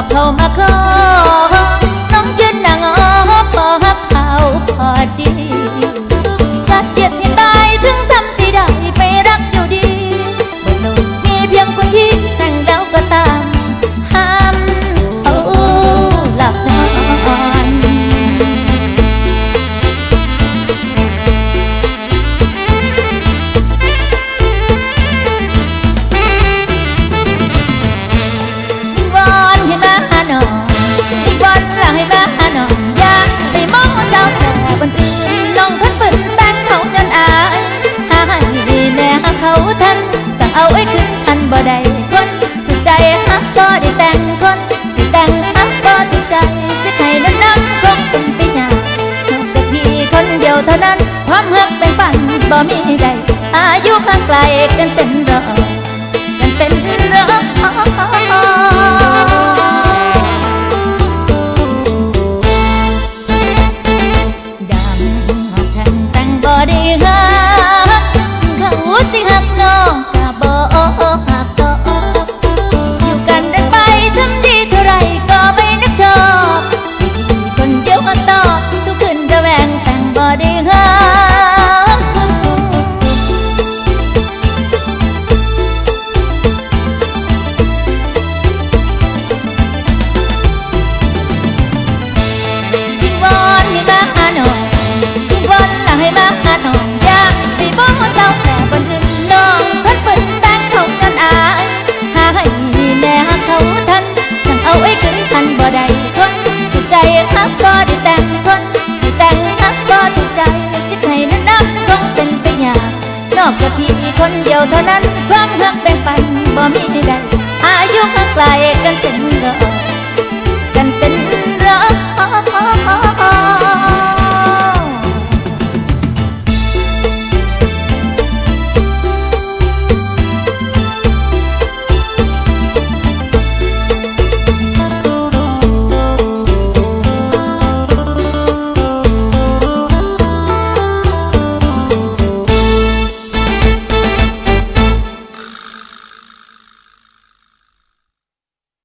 อบเข้ามาคล้อ บ่มีใดอายุข้างไกลกันเป็นรอกันเป็นรอ อกจากพี่มีคนเดียวเท่านั้นความรักแบ่งปันบ่มีใดอายุข้างไกล